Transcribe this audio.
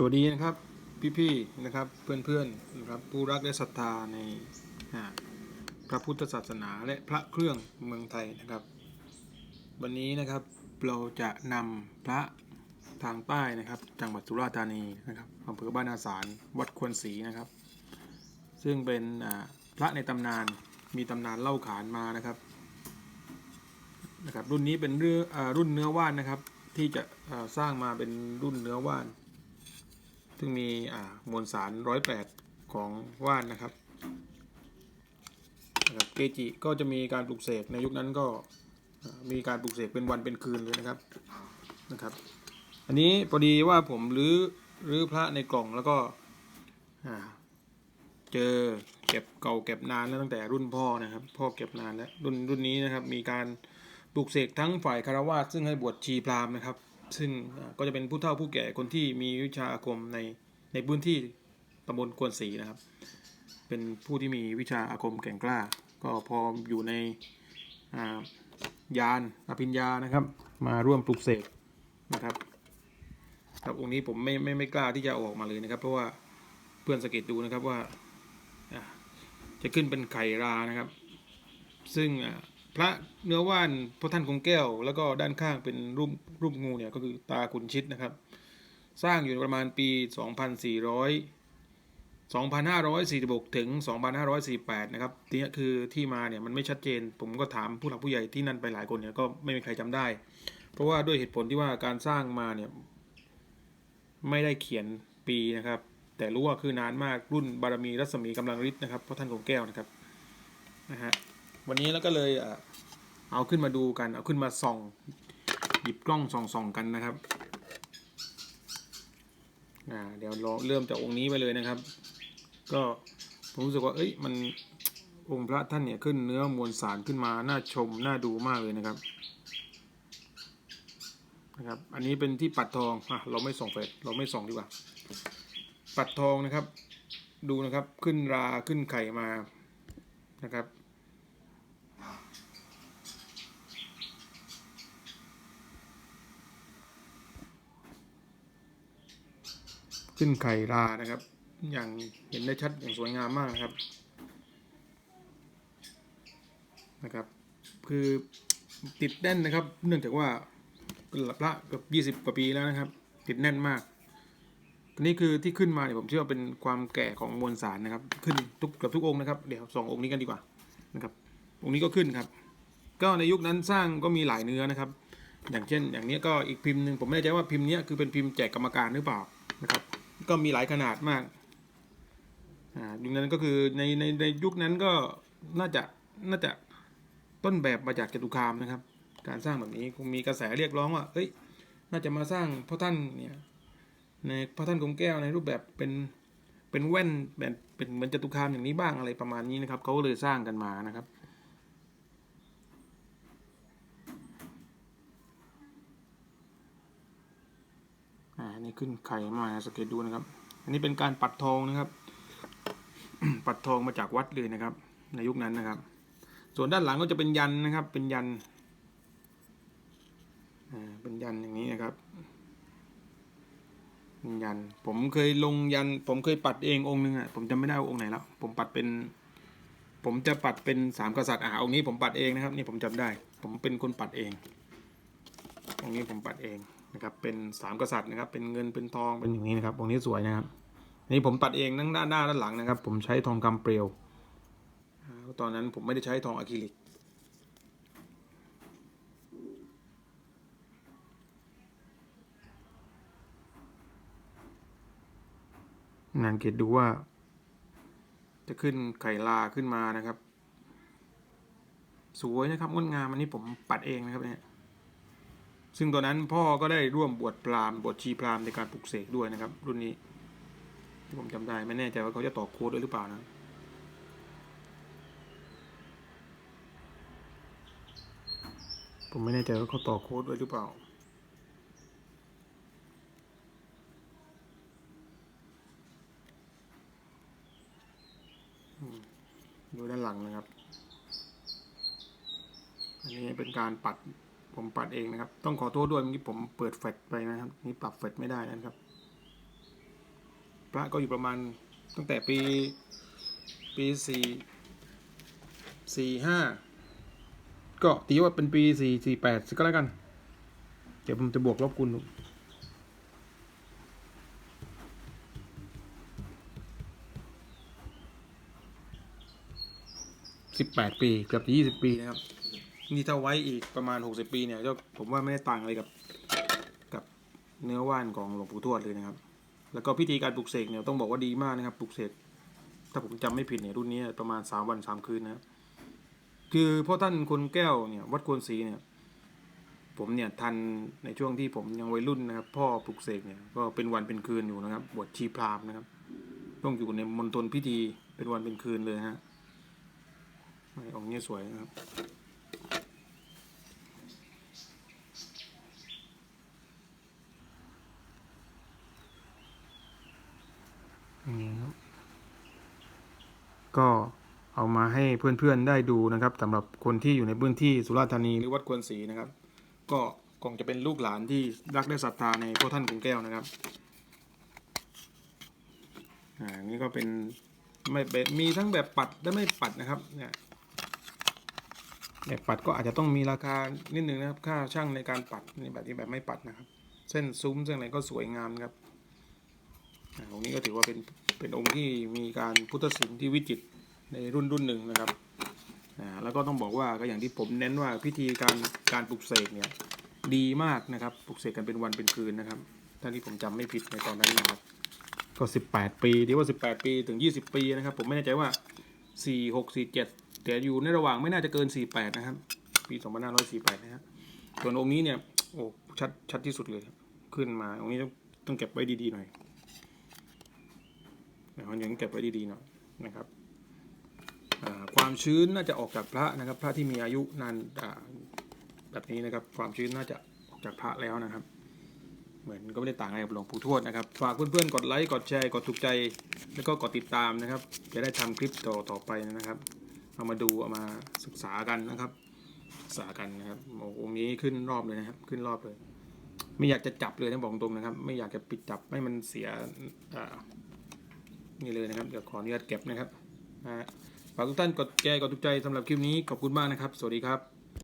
สวัสดีนะครับพี่ๆนะครับเพื่อนๆนะครับผู้รักและศรัทธาในพระพุทธศาสนาและพระเครื่องเมืองไทยนะครับ วันนี้นะครับเราจะนำพระทางใต้นะครับ จังหวัดสุราษฎร์ธานีนะครับอำเภอบ้านอาสารวัดควรศรีนะครับ ซึ่งเป็นพระในตำนานมีตำนานเล่าขานมานะครับนะครับ รุ่นนี้เป็นเรืออารุ่นเนื้อว่านนะครับ ที่จะสร้างมาเป็นรุ่นเนื้อว่าน ซึ่งมีมวลสารร้อยแปดของว่านนะครับนะครับเกจิก็จะมีการปลูกเสกในยุคนั้นก็มีการปลูกเสกเป็นวันเป็นคืนเลยนะครับนะครับ อันนี้พอดีว่าผมรื้อรื้อพระในกล่องแล้วก็เจอเก็บเก่าเก็บนานแล้วตั้งแต่รุ่นพ่อนะครับ พ่อเก็บนานแล้วรุ่นรุ่นนี้นะครับ มีการปลูกเสกทั้งฝ่ายคารวาสซึ่งให้บวชชีพราหมณ์นะครับ ซึ่งก็จะเป็นผู้เฒ่าผู้แก่คนที่มีวิชาอาคมในในพื้นที่ตำบลกวนศรีนะครับ เป็นผู้ที่มีวิชาอาคมแก่งกล้า ก็พออยู่ในอ่ายานอภิญญานะครับ มาร่วมปลุกเสกนะครับครับองค์นี้ผมไม่ไม่ไม่กล้าที่จะออกมาเลยนะครับ เพราะว่าเพื่อนสังเกตดูนะครับว่าอ่าจะขึ้นเป็นไข่รานะครับ ซึ่งอ่า พระเนื้อว่านพระท่านคงแก้ว แล้วก็ด้านข้างเป็นรูปรูปงูเนี่ยก็คือตาขุนชิดนะครับ สร้างอยู่ประมาณปี 2400 2546 ถึง 2548 นะครับนี่คือที่มาเนี่ยมันไม่ชัดเจน ผมก็ถามผู้หลักผู้ใหญ่ที่นั่นไปหลายคนเนี่ยก็ไม่มีใครจำได้ เพราะว่าด้วยเหตุผลที่ว่าการสร้างมาเนี่ยไม่ได้เขียนปีนะครับ แต่รู้ว่าคือนานมากรุ่นบารมีรัศมีกำลังฤทธิ์นะครับเพราะท่านคงแก้วนะครับนะฮะ วันนี้แล้วก็เลยเอาขึ้นมาดูกัน เอาขึ้นมาส่อง หยิบกล้องส่องส่องกันนะครับอ่าเดี๋ยวเราเริ่มจากองค์นี้ไปเลยนะครับ ก็ผมรู้สึกว่าเอ้ยมันองค์พระท่านเนี่ยขึ้นเนื้อมวลสารขึ้นมาน่าชมน่าดูมากเลยนะครับนะครับอันนี้เป็นที่ปัดทองอะเราไม่ส่องเฟเราไม่ส่องดีกว่า ปัดทองนะครับ ดูนะครับขึ้นราขึ้นไข่มานะครับ ขึ้นไข่รานะครับ อย่างเห็นได้ชัดอย่างสวยงามมากนะครับนะครับ คือติดแน่นนะครับ เนื่องจากว่าเป็นพระเกือบยี่สิบ20 กว่าปีแล้วนะครับ ติดแน่นมากนนี้คือที่ขึ้นมาเนี่ยผมเชื่อว่าเป็นความแก่ของมวลสารนะครับ ขึ้นทุกเกือบทุกองค์นะครับ เดี๋ยวสององค์นี้กันดีกว่านะครับ องค์นี้ก็ขึ้นครับ ก็ในยุคนั้นสร้างก็มีหลายเนื้อนะครับ อย่างเช่น อย่างนี้ก็อีกพิมพ์หนึ่งผมไม่แน่ใจว่าพิมพ์นี้คือเป็นพิมพ์แจกกรรมการหรือเปล่า ก็มีหลายขนาดมากอ่ายุคนั้นก็คือในในในยุคนั้นก็น่าจะน่าจะต้นแบบมาจากจตุคามนะครับ การสร้างแบบนี้คงมีกระแสเรียกร้องว่าเอ้ย น่าจะมาสร้างพระท่านเนี่ยในพระท่านคงแก้วในรูปแบบเป็นเป็นแว่นแบบเป็นเหมือนจตุคามอย่างนี้บ้างอะไรประมาณนี้นะครับเขาก็เลยสร้างกันมานะครับ นี่ขึ้นไข่มาสังเกตดูนะครับ อันนี้เป็นการปัดทองนะครับ ปัดทองมาจากวัดเลยนะครับ ในยุคนั้นนะครับ ส่วนด้านหลังก็จะเป็นยันนะครับ เป็นยันอ่าเป็นยันอย่างนี้นะครับเป็นยัน ผมเคยลงยัน ผมเคยปัดเององค์หนึงอะผมจำไม่ได้ว่าองค์ไหนแล้ว ผมปัดเป็น ผมจะปัดเป็นสามกษัตริย์อ่าองค์นี้ผมปัดเองนะครับ นี่ผมจำได้ ผมเป็นคนปัดเององค์นี้ผมปัดเอง นะครับเป็นสามกษัตริย์นะครับเป็นเงินเป็นทองเป็นอย่างนี้นะครับองค์นี้สวยนะครับนี่ผมปัดเองทั้งด้านหน้าด้านหลังนะครับ ผมใช้ทองคำเปลวตอนนั้นผมไม่ได้ใช้ทองอะคริลิกนังเกตดูว่า จะขึ้นไข่ลาขึ้นมานะครับ สวยนะครับงดงามอันนี้ผมปัดเองนะครับเนี่ย ซึ่งตอนนั้นพ่อก็ได้ร่วมบวชพราหมณ์บวชชีพราหมณ์ในการปลุกเสกด้วยนะครับ รุ่นนี้ ที่ผมจำได้ไม่แน่ใจว่าเขาจะต่อโค้ดด้วยหรือเปล่านะผมไม่แน่ใจว่าเขาต่อโค้ดด้วยหรือเปล่าดูด้านหลังนะครับ อันนี้เป็นการปัด ผมปัดเองนะครับ ต้องขอโทษด้วยเมื่อกี้ผมเปิดแฟลชไปนะครับ นี่ปรับแฟลชไม่ได้นะครับ พระก็อยู่ประมาณตั้งแต่ปี ปีสี่สี่ห้าก็ตีว่าเป็นปีสี่สี่แปดก็แล้วกัน เดี๋ยวผมจะบวกลบคูณดูสิบแปดปีเกือบยี่สิบปีนะครับ นี่ถ้าไว้อีกประมาณหกสิบปีเนี่ยก็ผมว่าไม่ได้ต่างอะไรกับ กับเนื้อว่านของหลวงปู่ทวดเลยนะครับ แล้วก็พิธีการปลุกเสกเนี่ยต้องบอกว่าดีมากนะครับปลุกเสกถ้าผมจำไม่ผิดเนี่ยรุ่นนี้ประมาณสามวันสามคืนนะครับคือพ่อท่านคนแก้วเนี่ยวัดควรศรีเนี่ย ผมเนี่ยทันในช่วงที่ผมยังวัยรุ่นนะครับ พ่อปลุกเสกเนี่ยก็เป็นวันเป็นคืนอยู่นะครับ บวชชีพรามนะครับ ต้องอยู่ในมณฑลพิธีเป็นวันเป็นคืนเลยฮะองค์นี้สวยนะครับ อย่างนี้ครับ ก็เอามาให้เพื่อนๆได้ดูนะครับสำหรับคนที่อยู่ในพื้นที่สุราษฎร์ธานีหรือวัดควรศรีนะครับ ก็คงจะเป็นลูกหลานที่รักและศรัทธาในพระท่านกรุงแก้วนะครับอ่านี่ก็เป็นไม่เป็นมีทั้งแบบปัดและไม่ปัดนะครับเนี่ยแบบปัดก็อาจจะต้องมีราคานิดนึงนะครับ ค่าช่างในการปัดนี่แบบนี้แบบไม่ปัดนะครับ เส้นซุ้มเส้นอะไรก็สวยงามครับอ่าองนี้ก็ถือว่าเป็น เป็นองค์ที่มีการพุทธศิลป์ที่วิจิตรในรุ่นรุ่นหนึ่งนะครับอ่าแล้วก็ต้องบอกว่าก็อย่างที่ผมเน้นว่าพิธีการการปลุกเสกเนี่ยดีมากนะครับปลุกเสกกันเป็นวันเป็นคืนนะครับถ้าที่ผมจำไม่ผิดในตอนนั้นนะครับ ก็ 18 ปีที่ว่า 18 ปีถึง 20 ปีนะครับ ผมไม่แน่ใจว่า 4 6 4 7 แต่อยู่ในระหว่างไม่น่าจะเกิน 48 นะครับ ปี 2548 นะครับส่วนองค์นี้เนี่ยโอ้ชัดชัดที่สุดเลยครับขึ้นมาองค์นี้ต้องต้องเก็บไว้ดีๆหน่อย นะครับยังเก็บไว้ดีๆหน่อยนะครับความชื้นน่าจะออกจากพระนะครับ พระที่มีอายุนานแบบนี้นะครับ ความชื้นน่าจะออกจากพระแล้วนะครับ เหมือนก็ไม่ได้ต่างอะไรกับหลวงปู่ทวดนะครับ ฝากเพื่อนๆกดไลค์กดแชร์กดถูกใจ แล้วก็กดติดตามนะครับ จะได้ทำคลิปต่อต่อไปนะครับ เอามาดูเอามาศึกษากันนะครับศึกษากันนะครับโอ้โหนี้ขึ้นรอบเลยนะครับ ขึ้นรอบเลย ไม่อยากจะจับเลยนะบอกตรงนะครับ ไม่อยากจะปิดจับให้มันเสียอ่า นี่เลยนะครับ เดี๋ยวขออนุญาตเก็บนะครับฝากทุกท่านกดแชร์กดถูกใจสำหรับคลิปนี้ขอบคุณมากนะครับ สวัสดีครับ